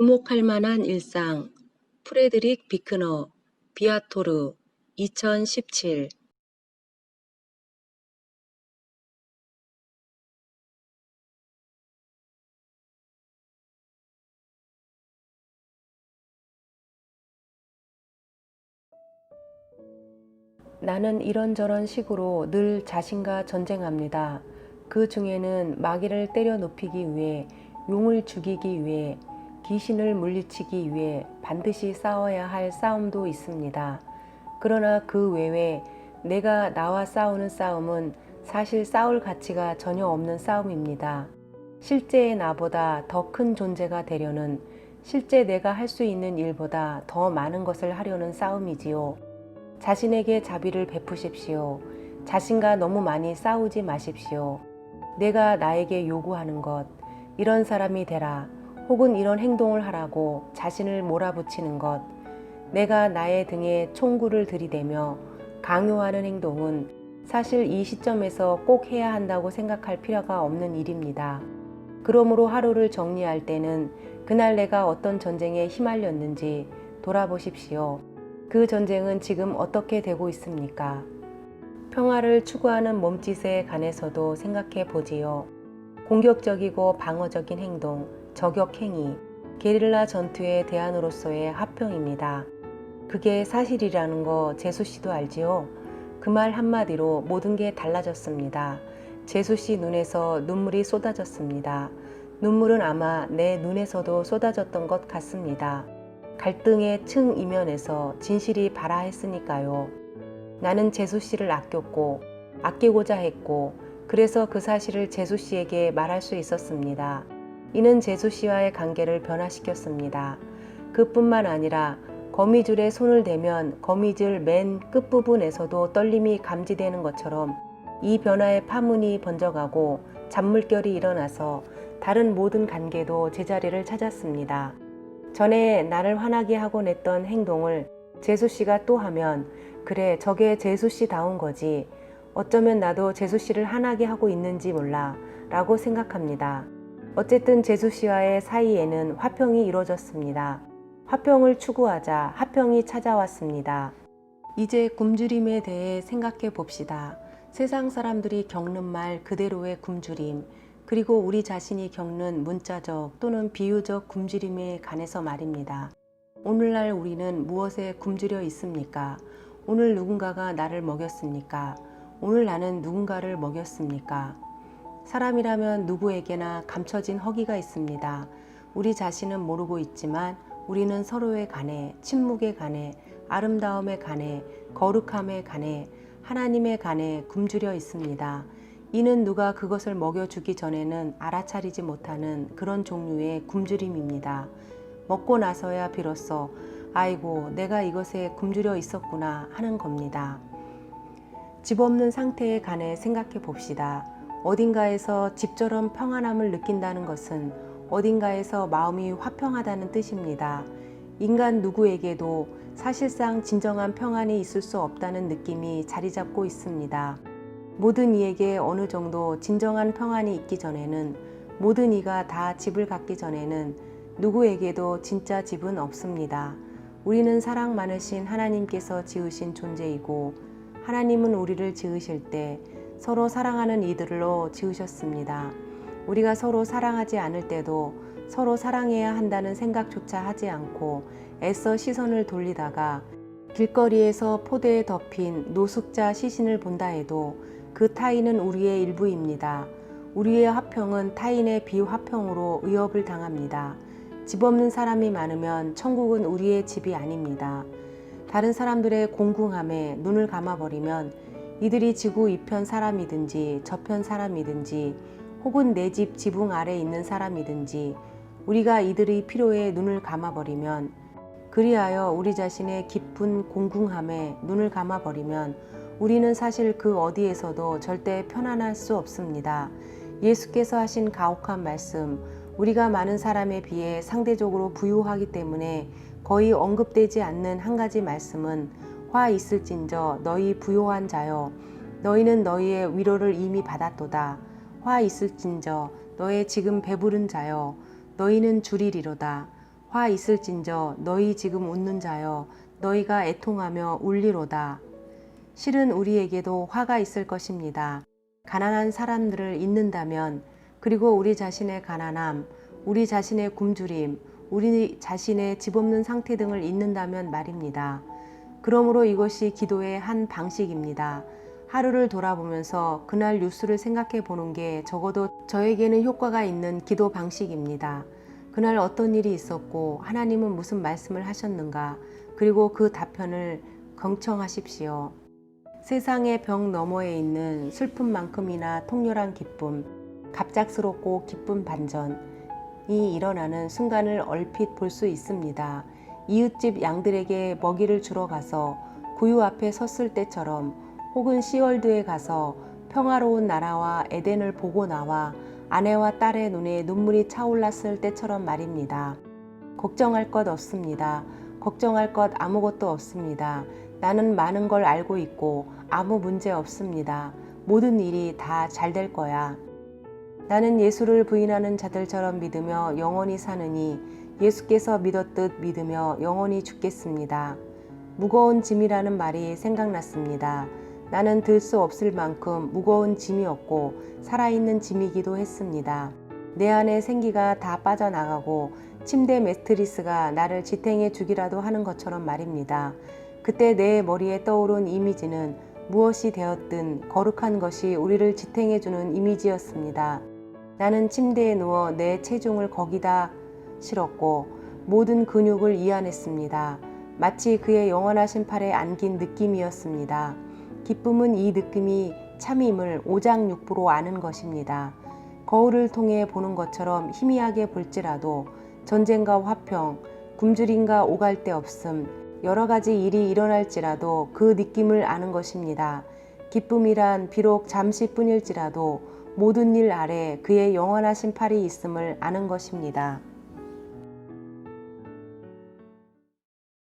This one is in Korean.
주목할 만한 일상 프레드릭 비크너 비아토르 2017 나는 이런저런 식으로 늘 자신과 전쟁합니다. 그 중에는 마귀를 때려 눕히기 위해, 용을 죽이기 위해, 귀신을 물리치기 위해 반드시 싸워야 할 싸움도 있습니다. 그러나 그 외에 내가 나와 싸우는 싸움은 사실 싸울 가치가 전혀 없는 싸움입니다. 실제의 나보다 더 큰 존재가 되려는 실제 내가 할 수 있는 일보다 더 많은 것을 하려는 싸움이지요. 자신에게 자비를 베푸십시오. 자신과 너무 많이 싸우지 마십시오. 내가 나에게 요구하는 것, 이런 사람이 되라, 혹은 이런 행동을 하라고 자신을 몰아붙이는 것, 내가 나의 등에 총구를 들이대며 강요하는 행동은 사실 이 시점에서 꼭 해야 한다고 생각할 필요가 없는 일입니다. 그러므로 하루를 정리할 때는 그날 내가 어떤 전쟁에 휘말렸는지 돌아보십시오. 그 전쟁은 지금 어떻게 되고 있습니까? 평화를 추구하는 몸짓에 관해서도 생각해 보지요. 공격적이고 방어적인 행동, 저격 행위, 게릴라 전투의 대안으로서의 화평입니다. 그게 사실이라는 거 재수 씨도 알지요? 그 말 한마디로 모든 게 달라졌습니다. 재수 씨 눈에서 눈물이 쏟아졌습니다. 눈물은 아마 내 눈에서도 쏟아졌던 것 같습니다. 갈등의 층 이면에서 진실이 발하했으니까요. 나는 재수 씨를 아꼈고 아끼고자 했고 그래서 그 사실을 재수 씨에게 말할 수 있었습니다. 이는 재수 씨와의 관계를 변화시켰습니다. 그뿐만 아니라 거미줄에 손을 대면 거미줄 맨 끝부분에서도 떨림이 감지되는 것처럼 이 변화의 파문이 번져가고 잔물결이 일어나서 다른 모든 관계도 제자리를 찾았습니다. 전에 나를 화나게 하곤 했던 행동을 재수 씨가 또 하면 그래 저게 재수 씨다운 거지 어쩌면 나도 재수 씨를 화나게 하고 있는지 몰라 라고 생각합니다. 어쨌든 재수 씨와의 사이에는 화평이 이루어졌습니다. 화평을 추구하자 화평이 찾아왔습니다. 이제 굶주림에 대해 생각해 봅시다. 세상 사람들이 겪는 말 그대로의 굶주림, 그리고 우리 자신이 겪는 문자적 또는 비유적 굶주림에 관해서 말입니다. 오늘날 우리는 무엇에 굶주려 있습니까? 오늘 누군가가 나를 먹였습니까? 오늘 나는 누군가를 먹였습니까? 사람이라면 누구에게나 감춰진 허기가 있습니다. 우리 자신은 모르고 있지만 우리는 서로에 관해, 침묵에 관해, 아름다움에 관해, 거룩함에 관해, 하나님에 관해 굶주려 있습니다. 이는 누가 그것을 먹여주기 전에는 알아차리지 못하는 그런 종류의 굶주림입니다. 먹고 나서야 비로소 아이고 내가 이것에 굶주려 있었구나 하는 겁니다. 집 없는 상태에 관해 생각해 봅시다. 어딘가에서 집처럼 평안함을 느낀다는 것은 어딘가에서 마음이 화평하다는 뜻입니다. 인간 누구에게도 사실상 진정한 평안이 있을 수 없다는 느낌이 자리 잡고 있습니다. 모든 이에게 어느 정도 진정한 평안이 있기 전에는 모든 이가 다 집을 갖기 전에는 누구에게도 진짜 집은 없습니다. 우리는 사랑 많으신 하나님께서 지으신 존재이고 하나님은 우리를 지으실 때 서로 사랑하는 이들로 지으셨습니다. 우리가 서로 사랑하지 않을 때도 서로 사랑해야 한다는 생각조차 하지 않고 애써 시선을 돌리다가 길거리에서 포대에 덮인 노숙자 시신을 본다 해도 그 타인은 우리의 일부입니다. 우리의 화평은 타인의 비화평으로 위협을 당합니다. 집 없는 사람이 많으면 천국은 우리의 집이 아닙니다. 다른 사람들의 공궁함에 눈을 감아버리면 이들이 지구 이편 사람이든지 저편 사람이든지 혹은 내 집 지붕 아래 있는 사람이든지 우리가 이들의 필요에 눈을 감아버리면 그리하여 우리 자신의 깊은 공궁함에 눈을 감아버리면 우리는 사실 그 어디에서도 절대 편안할 수 없습니다. 예수께서 하신 가혹한 말씀, 우리가 많은 사람에 비해 상대적으로 부유하기 때문에 거의 언급되지 않는 한 가지 말씀은 화 있을진저 너희 부요한 자여 너희는 너희의 위로를 이미 받았도다 화 있을진저 너의 지금 배부른 자여 너희는 줄이리로다 화 있을진저 너희 지금 웃는 자여 너희가 애통하며 울리로다. 실은 우리에게도 화가 있을 것입니다. 가난한 사람들을 잊는다면 그리고 우리 자신의 가난함, 우리 자신의 굶주림, 우리 자신의 집 없는 상태 등을 잊는다면 말입니다. 그러므로 이것이 기도의 한 방식입니다. 하루를 돌아보면서 그날 뉴스를 생각해 보는 게 적어도 저에게는 효과가 있는 기도 방식입니다. 그날 어떤 일이 있었고 하나님은 무슨 말씀을 하셨는가 그리고 그 답변을 경청하십시오. 세상의 벽 너머에 있는 슬픔만큼이나 통렬한 기쁨, 갑작스럽고 기쁜 반전이 일어나는 순간을 얼핏 볼 수 있습니다. 이웃집 양들에게 먹이를 주러 가서 구유 앞에 섰을 때처럼 혹은 시월드에 가서 평화로운 나라와 에덴을 보고 나와 아내와 딸의 눈에 눈물이 차올랐을 때처럼 말입니다. 걱정할 것 없습니다. 걱정할 것 아무것도 없습니다. 나는 많은 걸 알고 있고 아무 문제 없습니다. 모든 일이 다 잘 될 거야. 나는 예수를 부인하는 자들처럼 믿으며 영원히 사느니 예수께서 믿었듯 믿으며 영원히 죽겠습니다. 무거운 짐이라는 말이 생각났습니다. 나는 들 수 없을 만큼 무거운 짐이었고 살아있는 짐이기도 했습니다. 내 안에 생기가 다 빠져나가고 침대 매트리스가 나를 지탱해 주기라도 하는 것처럼 말입니다. 그때 내 머리에 떠오른 이미지는 무엇이 되었든 거룩한 것이 우리를 지탱해 주는 이미지였습니다. 나는 침대에 누워 내 체중을 거기다 실었고 모든 근육을 이완했습니다. 마치 그의 영원하신 팔에 안긴 느낌이었습니다. 기쁨은 이 느낌이 참임을 오장육부로 아는 것입니다. 거울을 통해 보는 것처럼 희미하게 볼지라도 전쟁과 화평, 굶주림과 오갈 데 없음, 여러 가지 일이 일어날지라도 그 느낌을 아는 것입니다. 기쁨이란 비록 잠시뿐일지라도 모든 일 아래 그의 영원하신 팔이 있음을 아는 것입니다.